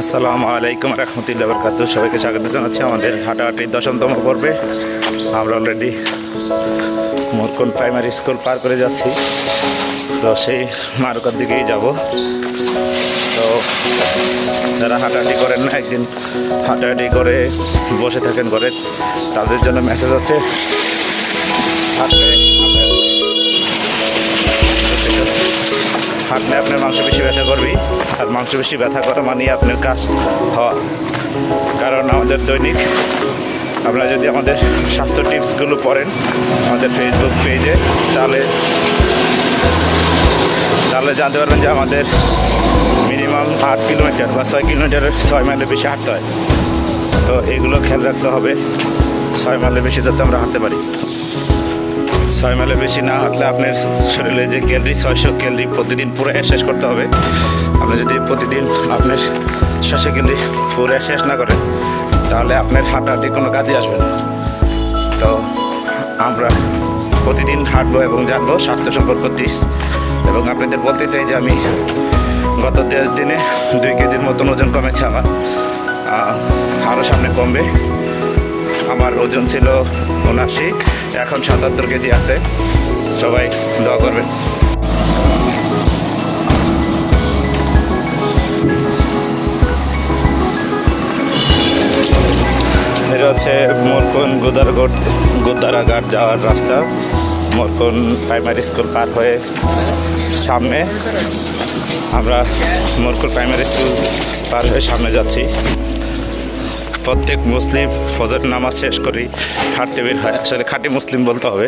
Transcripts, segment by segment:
আসসালামু আলাইকুম রহমতুল্লাহ বরকাত সবাইকে স্বাগত জানাচ্ছি আমাদের হাঁটাহাটির দশমতম পর্বে। আমরা অলরেডি মোরকন প্রাইমারি স্কুল পার করে যাচ্ছি। তো সেই মারুকার দিকেই যাব। তো যারা হাঁটাহাঁটি করেন না, একদিন হাঁটাহাঁটি করে বসে থাকেন ঘরে, তাদের জন্য মেসেজ আছে। হাঁটলে আপনার মাংস বেশি ব্যথা করবি আর মাংস বেশি ব্যথা করা মানে আপনার কাজ হওয়া। কারণ আমাদের দৈনিক, আপনারা যদি আমাদের স্বাস্থ্য টিপসগুলো পড়েন আমাদের ফেসবুক পেজে তাহলে তাহলে জানতে পারবেন যে আমাদের মিনিমাম আট কিলোমিটার বা ছয় কিলোমিটারের ছয় মাইলের বেশি হাঁটতে হয়। তো এগুলো খেয়াল রাখতে হবে, ছয় মাইলের বেশি যাতে আমরা হাঁটতে পারি। ছয় মাইলের বেশি না হাঁটলে আপনার শরীরে যে ক্যালরি ছয়শো ক্যালরি প্রতিদিন পুরো শেষ করতে হবে। আপনি যদি প্রতিদিন আপনার ছশো ক্যালরি পুরো শেষ না করেন, তাহলে আপনার হাঁটাহাঁটি কোনো কাজে আসবে না। তো আমরা প্রতিদিন হাঁটবো এবং জানব স্বাস্থ্য সম্পর্ক টিপস এবং আপনাদের বলতে চাই যে আমি গত দেড় দিনে দুই কেজির মতন ওজন কমেছে আমার। আরও সামনে কমবে। আমার ওজন ছিল উনাশি এখন সাতাত্তর কেজি আছে। সবাই দোয়া করবেন। এটা হচ্ছে মোরকন গোদারগড় গোদারাঘাট যাওয়ার রাস্তা। মোরকন প্রাইমারি স্কুল পার হয়ে সামনে আমরা মোরকন প্রাইমারি স্কুল পার হয়ে সামনে যাচ্ছি। প্রত্যেক মুসলিম ফজর নামাজ শেষ করি, হাঁটতে বের হয়। আসলে খাঁটি মুসলিম বলতে হবে,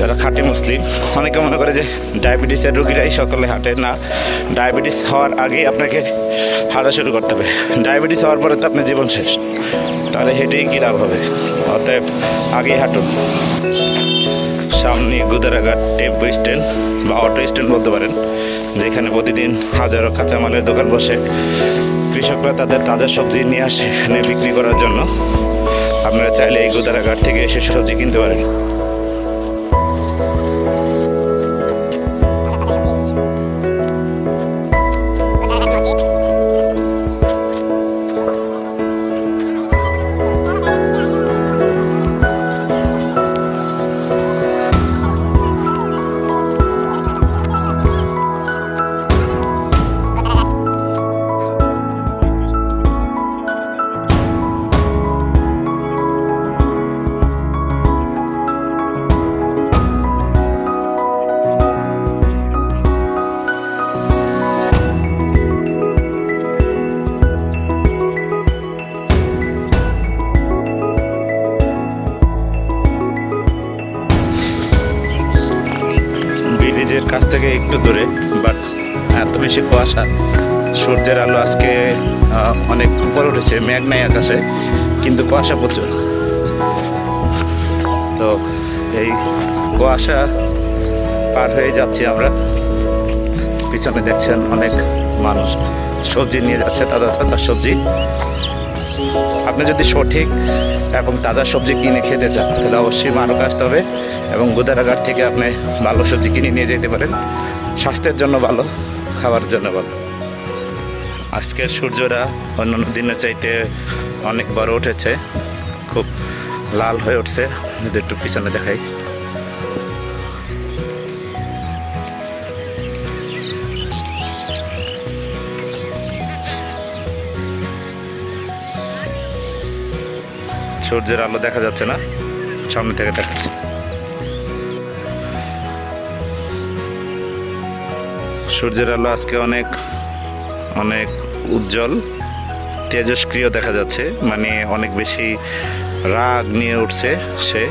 যারা খাঁটি মুসলিম, অনেকে মনে করে যে ডায়াবেটিসের রোগীরাই সকলে হাঁটে। না, ডায়াবেটিস হওয়ার আগেই আপনাকে হাঁটা শুরু করতে হবে। ডায়াবেটিস হওয়ার পরে তো আপনার জীবন শেষ। তাহলে হেঁটেই কী লাভ হবে? অতএব আগে হাঁটুন। সামনে গুদারাঘাট টেম্পো স্ট্যান্ড বা অটো স্ট্যান্ড বলতে পারেন, যেখানে প্রতিদিন হাজারো কাঁচামালের দোকান বসে। কৃষকরা তাদের তাজা সবজি নিয়ে আসে এখানে বিক্রি করার জন্য। আপনারা চাইলে এই গুদারাঘাট থেকে এসে সবজি কিনতে পারেন। কুয়াশা সূর্যের আলো আজকে অনেক উপরে উঠেছে, মেঘ নাই আকাশে, কিন্তু কুয়াশা প্রচুর। তো এই কুয়াশা পার হয়ে যাচ্ছি আমরা। পিছনে দেখছেন অনেক মানুষ। সবজি নিয়ে যাচ্ছে, তাজা তাজা সবজি। আপনি যদি সঠিক এবং তাজা সবজি কিনে খেতে চান, তাহলে অবশ্যই মানক আসতে হবে এবং গোদারাঘাট থেকে আপনি ভালো সবজি কিনে নিয়ে যেতে পারেন। স্বাস্থ্যের জন্য ভালো। খাওয়ার জন্য ভালো আজকের সূর্যরা অন্যান্য দিনের চাইতে অনেক বড় উঠেছে, খুব লাল হয়ে উঠছে। যদি একটু পিছনে দেখাই। সূর্যের আলো দেখা যাচ্ছে না, সামনে থেকে দেখাচ্ছে। সূর্যের আলো আজকে অনেক অনেক উজ্জ্বল, তেজস্ক্রিয় দেখা যাচ্ছে। মানে অনেক বেশি রাগ নিয়ে উঠছে সে।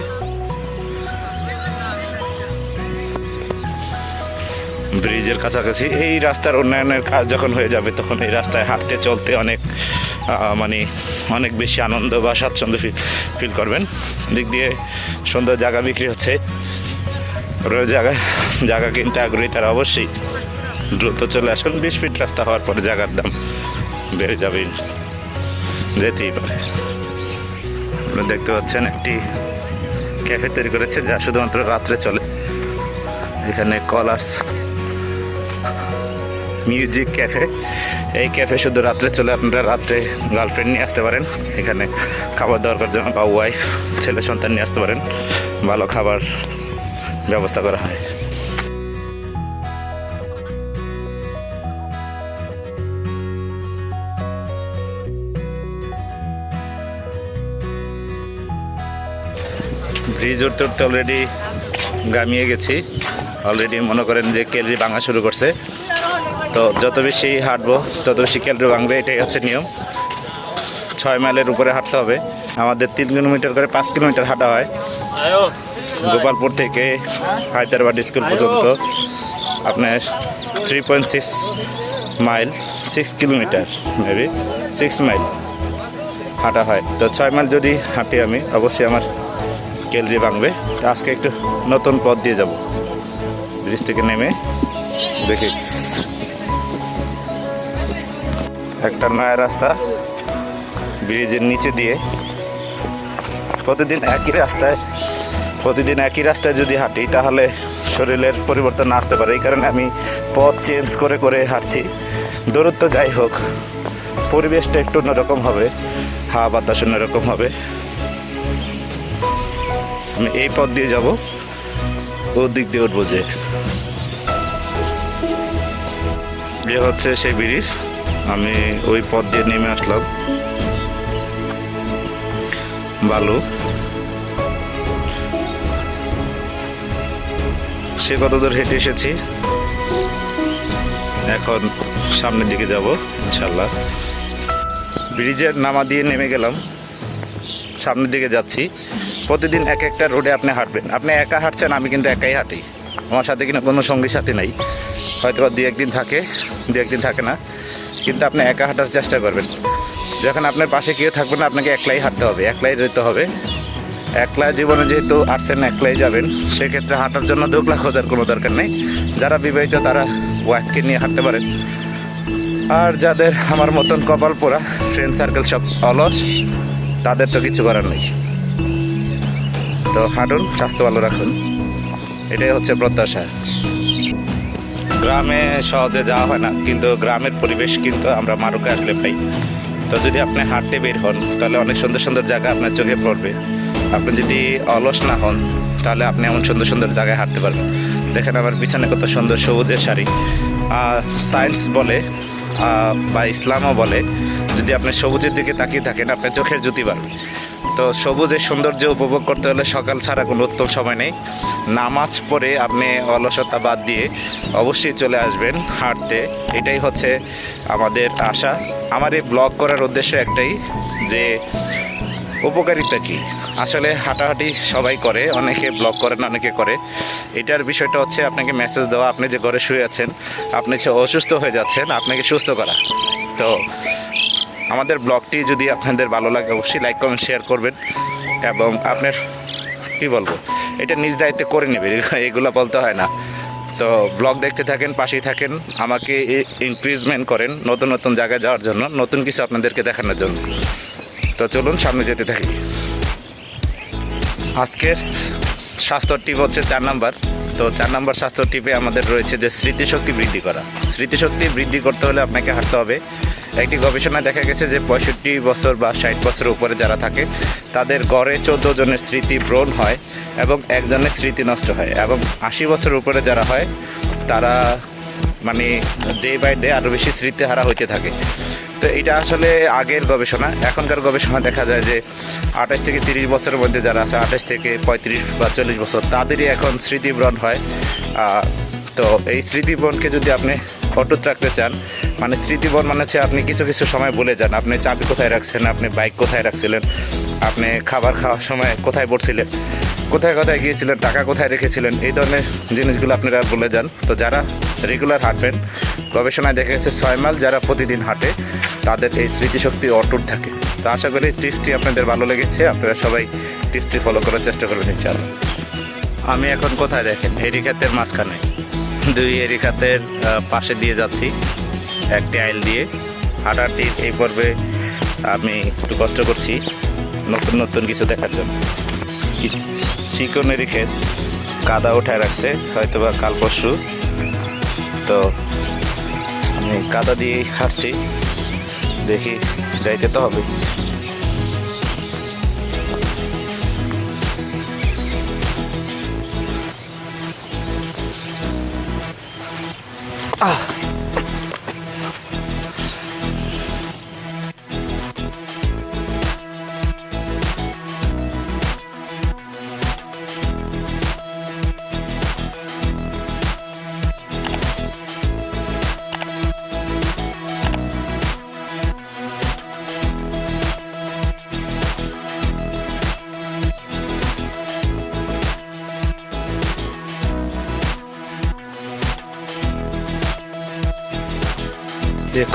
ব্রিজের কাছাকাছি এই রাস্তার উন্নয়নের কাজ যখন হয়ে যাবে, তখন এই রাস্তায় হাঁটতে চলতে অনেক মানে অনেক বেশি আনন্দ বা স্বাচ্ছন্দ্য ফিল করবেন। দিক দিয়ে সুন্দর জায়গা বিক্রি হচ্ছে। জায়গা জায়গা কিনতে আগ্রহী তারা অবশ্যই। দ্রুত চলে আসুন, বিশ ফিট রাস্তা হওয়ার পরে জায়গার দাম বেড়ে যাবে যেতেই পারে। আপনারা দেখতে পাচ্ছেন একটি ক্যাফে তৈরি করেছে, যা শুধুমাত্র রাত্রে চলে। এখানে কলার্স মিউজিক ক্যাফে। এই ক্যাফে শুধু রাত্রে চলে, আপনারা রাত্রে গার্লফ্রেন্ড নিয়ে আসতে পারেন। এখানে খাবার দাবার করার জন্য বা ওয়াইফ ছেলে সন্তান নিয়ে আসতে পারেন। ভালো খাবার ব্যবস্থা করা হয়। ব্রিজ উঠতে অলরেডি গামিয়ে গেছি। অলরেডি মনে করেন যে ক্যালরি ভাঙা শুরু করছে। তো যত বেশি হাঁটবো, তত বেশি ক্যালরি ভাঙবে, এটাই হচ্ছে নিয়ম। ছয় মাইলের উপরে হাঁটতে হবে। আমাদের তিন কিলোমিটার করে পাঁচ কিলোমিটার হাঁটা হয়। গোপালপুর থেকে হায়দ্রাবাদ স্কুল পর্যন্ত। আপনার three point six mile six kilometre maybe six mile হাঁটা হয়। তো ছয় মাইল যদি হাঁটি আমি, অবশ্যই আমার ক্যালারি ভাঙবে। তা আজকে একটু নতুন পথ দিয়ে যাব। ব্রিজ থেকে নেমে দেখি। একটা নয়া রাস্তা ব্রিজের নিচে দিয়ে প্রতিদিন একই রাস্তায় প্রতিদিন একই রাস্তায় যদি হাঁটি, তাহলে শরীরের পরিবর্তন আসতে পারে। এই কারণে আমি পথ চেঞ্জ করে করে হাঁটছি। দূরত্ব যাই হোক, পরিবেশটা একটু অন্যরকম হবে। হাওয়া বাতাস অন্যরকম হবে। আমি এই পথ দিয়ে যাব, ও দিক দিয়ে উঠবো যে। হচ্ছে সেই ব্রিজ, আমি ওই পথ দিয়ে নেমে আসলাম। বালু। সে কত দূর হেঁটে এসেছি, এখন সামনের দিকে যাব ইনশাল্লাহ ব্রিজের নামা দিয়ে নেমে গেলাম, সামনের দিকে যাচ্ছি। প্রতিদিন এক একটা রোডে আপনি হাঁটবেন। আপনি একা হাঁটছেন, আমি কিন্তু একাই হাঁটি। আমার সাথে কিনা কোনো সঙ্গী সাথী নাই। হয়তো বা দু একদিন থাকে দু একদিন থাকে না। কিন্তু আপনি একা হাঁটার চেষ্টা করবেন। যখন আপনার পাশে কেউ থাকবে না, আপনাকে একলাই হাঁটতে হবে, একলাই যেতে হবে। একলা জীবনে যেহেতু আসছেন, একলাই যাবেন, সেক্ষেত্রে হাঁটার জন্য দোকলা খোঁজার কোনো দরকার নেই। যারা বিবাহিত, তারা ওয়াইফকে নিয়ে হাঁটতে পারেন। আর যাদের আমার মতন কপাল পোড়া ফ্রেন্ড সার্কেল সব অলস, তাদের তো কিছু করার নেই। তো হাঁটুন, স্বাস্থ্য ভালো রাখুন। এটাই হচ্ছে প্রত্যাশা। গ্রামে সহজে যাওয়া হয় না, কিন্তু গ্রামের পরিবেশ কিন্তু আমরা মারুকে আসলে পাই। তো যদি আপনি হাঁটতে বের হন, তাহলে অনেক সুন্দর সুন্দর জায়গা আপনার চোখে পড়বে। আপনি যদি অলস না হন, তাহলে আপনি এমন সুন্দর সুন্দর জায়গায় হাঁটতে পারবেন। দেখেন আমার পিছনে কত সুন্দর সবুজের শাড়ি। সায়েন্স বলে বা ইসলামও বলে, যদি আপনি সবুজের দিকে তাকিয়ে থাকেন, আপনার চোখের জুতি বাড়বে। তো সবুজের সৌন্দর্য উপভোগ করতে হলে সকাল ছাড়া কোনো উত্তম সময় নেই। নামাজ পড়ে আপনি অলসতা বাদ দিয়ে অবশ্যই চলে আসবেন হাঁটতে। এটাই হচ্ছে আমাদের আশা। আমার এই ব্লগ করার উদ্দেশ্য একটাই যে, উপকারিতা কি? আসলে হাঁটাহাঁটি সবাই করে, অনেকে ব্লগ করেন অনেকে করে। এটার বিষয়টা হচ্ছে আপনাকে মেসেজ দেওয়া, আপনি যে ঘরে শুয়ে আছেন, আপনি যে অসুস্থ হয়ে যাচ্ছেন, আপনাকে সুস্থ করা। তো আমাদের ব্লগটি যদি আপনাদের ভালো লাগে, অবশ্যই লাইক কমেন্ট শেয়ার করবেন এবং আপনার, কি বলব, এটা নিজ দায়িত্বে করে নেবে এগুলো বলতে হয় না। তো ব্লগ দেখতে থাকেন, পাশেই থাকেন, আমাকে ইনক্রিজমেন্ট করেন নতুন নতুন জায়গায় যাওয়ার জন্য, নতুন কিছু আপনাদেরকে দেখানোর জন্য। তো চলুন, সামনে যেতে থাকি। আজকের স্বাস্থ্য টিপ হচ্ছে চার নাম্বার। তো চার নাম্বার স্বাস্থ্য টিপে আমাদের রয়েছে যে স্মৃতিশক্তি বৃদ্ধি করা। স্মৃতিশক্তি বৃদ্ধি করতে হলে আপনাকে হাঁটতে হবে। একটি গবেষণায় দেখা গেছে যে পঁয়ষট্টি বছর বা ষাট বছরের উপরে যারা থাকে, তাদের গড়ে চোদ্দ জনের স্মৃতি ব্রণ হয় এবং একজনের স্মৃতি নষ্ট হয় এবং আশি বছর উপরে যারা হয়, তারা মানে ডে বাই ডে আরও বেশি স্মৃতিহারা হইতে থাকে। তো এটা আসলে আগের গবেষণা। এখনকার গবেষণা দেখা যায় যে আঠাশ থেকে তিরিশ বছরের মধ্যে যারা আছে, আঠাশ থেকে পঁয়ত্রিশ বা চল্লিশ বছর, তাদেরই এখন স্মৃতিব্রণ হয়। তো এই স্মৃতিবনকে যদি আপনি অটুট রাখতে চান মানে স্মৃতিবন মানে হচ্ছে আপনি কিছু কিছু সময় বলে যান। আপনি চাবি কোথায় রাখছেন আপনি বাইক কোথায় রাখছিলেন? আপনি খাবার খাওয়ার সময় কোথায় পড়ছিলেন? কোথায় কোথায় গিয়েছিলেন? টাকা কোথায় রেখেছিলেন? এই ধরনের জিনিসগুলো আপনারা বলে যান। তো যারা রেগুলার হাঁটবেন গবেষণায় দেখা গেছে ছয় মাইল যারা প্রতিদিন হাঁটে তাদের এই স্মৃতিশক্তি অটুট থাকে। তো আশা করি টিপসটি আপনাদের ভালো লেগেছে। আপনারা সবাই টিপসটি ফলো করার চেষ্টা করবেন ইনশাআল্লাহ। আমি এখন কোথায় দেখেন? এরিখাতের মাঝখানে। দুই এরিখাতের আহ, পাশে দিয়ে যাচ্ছি। একটি আইল দিয়ে হাঁটাটির এই পর্বে আমি একটু কষ্ট করছি, নতুন নতুন কিছু দেখার জন্য। চিকনের ক্ষেত কাদা উঠায় রাখছে হয়তো বা কাল পরশু। তো আমি কাদা দিয়ে হাঁটছি, দেখি যাইতে তো হবে। আহ!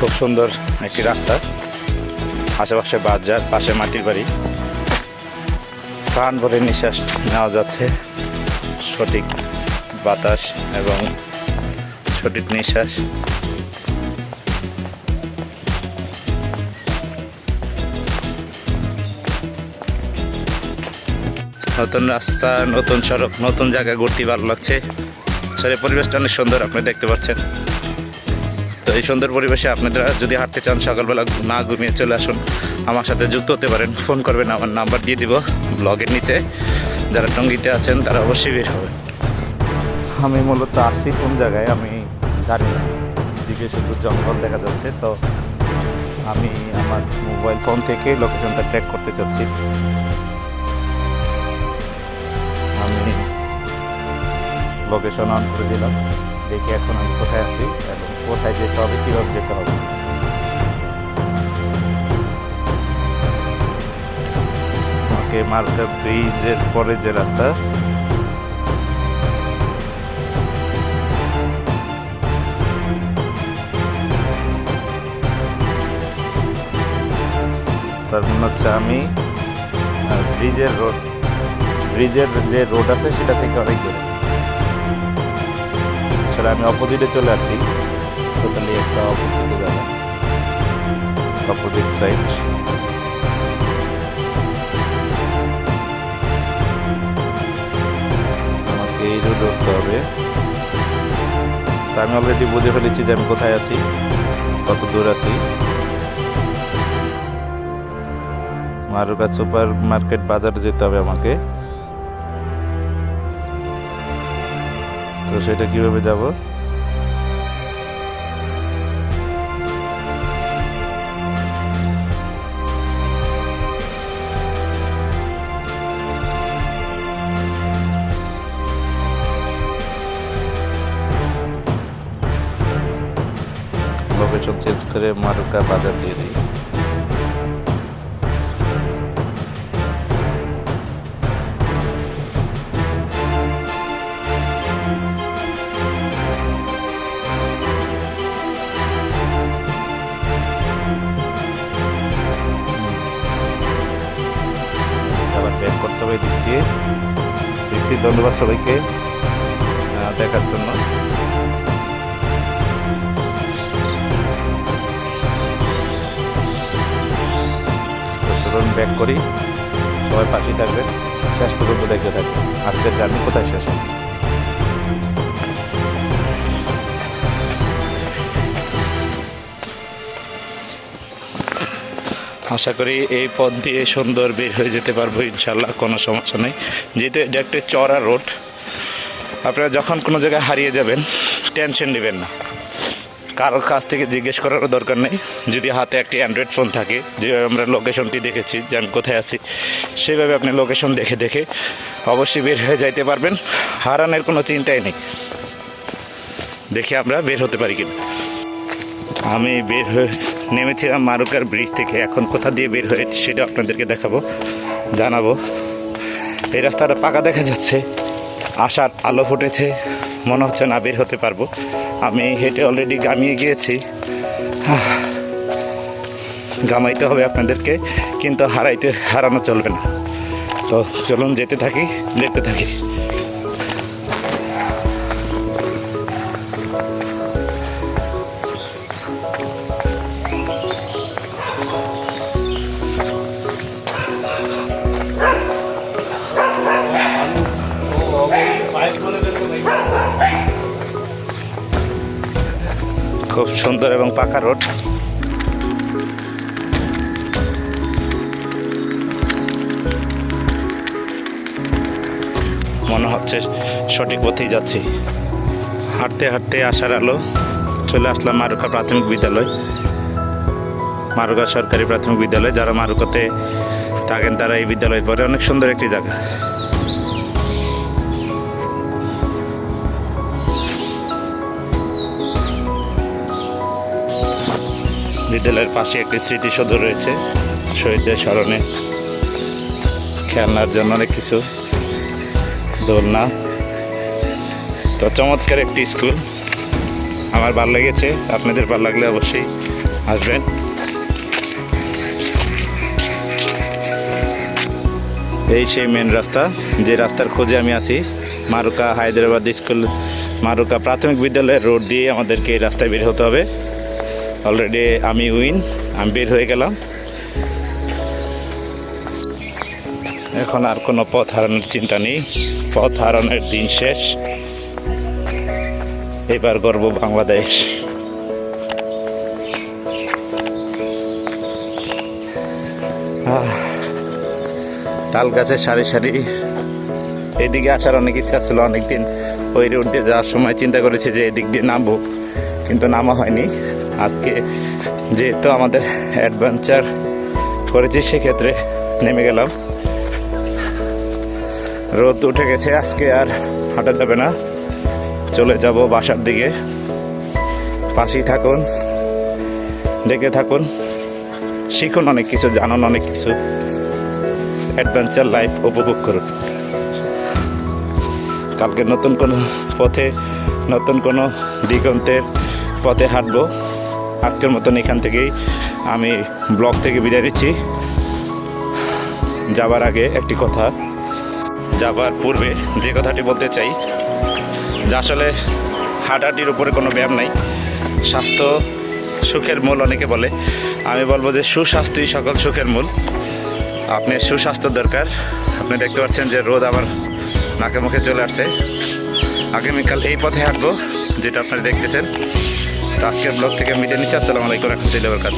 খুব সুন্দর একটি রাস্তা। আশেপাশে বাজার, পাশে মাটির বাড়ি। প্রাণ ভরে নিঃশ্বাস নেওয়া যাচ্ছে। সঠিক বাতাস এবং সঠিক নিঃশ্বাস। নতুন রাস্তা, নতুন সড়ক, নতুন জায়গা ঘুরতে ভালো লাগছে। আসলে পরিবেশটা অনেক সুন্দর, আপনি দেখতে পাচ্ছেন। তো এই সুন্দর পরিবেশে আপনারা যদি হাঁটতে চান, সকালবেলা না ঘুমিয়ে চলে আসুন। আমার সাথে যুক্ত হতে পারেন। ফোন করবেন, আমার নাম্বার দিয়ে দিব ব্লগের নিচে। যারা টঙ্গিতে আছেন, তারা অবশ্যই বের হবেন। আমি মূলত আসছি কোন জায়গায়, আমি জানি না। দিকে শুধু জঙ্গল দেখা যাচ্ছে, তো আমি আমার মোবাইল ফোন থেকে লোকেশনটা ট্র্যাক করতে চাচ্ছি। আমি লোকেশন অন করে দিলাম। দেখি এখন আমি কোথায় আছি। কোথায় যেতে হবে, কীভাবে যেতে হবে? আমাকে মার্কা ব্রিজের পরে যে রাস্তা। তার মনে হচ্ছে আমি ব্রিজের রোড, ব্রিজের যে রোড আছে সেটা থেকে অনেক দূরে। আসলে আমি অপোজিটে চলে আসছি। টোটালি একটা অপোজিটে যাব। অপোজিট সাইড আমাকে এই রোড উঠতে হবে। তা আমি অলরেডি বুঝে ফেলেছি যে আমি কোথায় আছি, কত দূর আছি। মারুকা সুপার মার্কেট বাজারে যেতে হবে আমাকে। তো সেটা কীভাবে যাব? করে মারুকা বাজার দিয়ে দিই। ব্যাক করতে হবে দিক দিয়ে। ধন্যবাদ সবাইকে দেখার জন্য। ব্যাক করি। সবাই পাশেই থাকবেন। শেষ পর্যন্ত দেখতে থাকবেন। আজকের জার্নি কোথায় শেষ হবে? আশা করি এই পথ দিয়ে সুন্দর বের হয়ে যেতে পারব ইনশাল্লাহ কোনো সমস্যা নেই। যেহেতু এটা একটা চড়া রোড আপনারা যখন কোনো জায়গায় হারিয়ে যাবেন টেনশন নেবেন না। কারোর কাছ থেকে জিজ্ঞেস করারও দরকার নেই। যদি হাতে একটি অ্যান্ড্রয়েড ফোন থাকে যেভাবে আমরা লোকেশনটি দেখেছি, যে আমি কোথায় আছি, সেভাবে আপনি লোকেশন দেখে দেখে অবশ্যই বের হয়ে যাইতে পারবেন। হারানোর কোনো চিন্তাই নেই। দেখে আমরা বের হতে পারি কিনা। আমি বের হয়ে নেমেছিলাম মারুকার ব্রিজ থেকে। এখন কোথা দিয়ে বের হয়ে সেটা আপনাদেরকে দেখাবো, জানাব। এই রাস্তাটা পাকা দেখা যাচ্ছে। আশার আলো ফুটেছে। মনে হচ্ছে না বের হতে পারব। আমি হেঁটে অলরেডি গামিয়ে গিয়েছি। গামাইতে হবে আপনাদেরকে, কিন্তু হারাইতে, হারানো চলবে না। তো চলুন যেতে থাকি, দেখতে থাকি। খুব সুন্দর এবং পাকা রোড। মনে হচ্ছে সঠিক পথেই যাচ্ছি। হাঁটতে হাঁটতে আসার আলো চলে আসলাম মারুকা প্রাথমিক বিদ্যালয়। মারুকা সরকারি প্রাথমিক বিদ্যালয়, যারা মারুকাতে থাকেন, তারা এই বিদ্যালয়ে পড়ে। অনেক সুন্দর একটি জায়গা। বিদ্যালয়ের পাশে একটি স্মৃতিসৌধ রয়েছে, শহীদদের স্মরণে। খেলনার জন্য অনেক কিছু, দোলনা। তো চমৎকার একটি স্কুল। আমার ভালো লেগেছে, আপনাদের ভালো লাগলে অবশ্যই আসবেন। এই সেই মেন রাস্তা, যে রাস্তার খোঁজে আমি আছি, মারুকা হায়দ্রাবাদ স্কুল, মারুকা প্রাথমিক বিদ্যালয়ের রোড দিয়ে আমাদেরকে এই রাস্তায় বের হতে হবে। অলরেডি আমি উইন, আমি বের হয়ে গেলাম। এখন আর কোনো পথ হারানোর চিন্তা নেই। পথ হারানোর দিন শেষ। এবার গর্ব বাংলাদেশ। তাল গাছের সারি সারি। এদিকে আসার অনেক ইচ্ছা ছিল, অনেকদিন ওই রোড দিয়ে যাওয়ার সময় চিন্তা করেছি যে এদিক দিয়ে নামবো, কিন্তু নামা হয়নি। আজকে যেহেতু আমাদের অ্যাডভেঞ্চার করেছি, সেক্ষেত্রে নেমে গেলাম। রোদ উঠে গেছে, আজকে আর হাঁটা যাবে না। চলে যাব বাসার দিকে। পাশেই থাকুন, দেখে থাকুন। শিখুন অনেক কিছু, জানুন অনেক কিছু। অ্যাডভেঞ্চার লাইফ উপভোগ করুন। কালকে নতুন কোনো পথে, নতুন কোনো দিগন্তের পথে হাঁটবো। আজকের মতন এখান থেকেই আমি ব্লগ থেকে বিদায় নিচ্ছি। যাবার আগে একটি কথা। যাবার পূর্বে যে কথাটি বলতে চাই, যে আসলে হাঁটাহাঁটির উপরে কোনো ব্যায়াম নাই, স্বাস্থ্য সুখের মূল অনেকে বলে। আমি বলব যে সুস্বাস্থ্যই সকল সুখের মূল। আপনি সুস্বাস্থ্য দরকার। আপনি দেখতে পাচ্ছেন যে রোদ আমার নাকে মুখে চলে আসছে। আগামীকাল এই পথে হাঁটবো, যেটা আপনারা দেখতেছেন। আজকের ব্লগ থেকে মিটে নিচ্ছি। আসসালামু আলাইকুম রহমতুল্লাহ বরকাত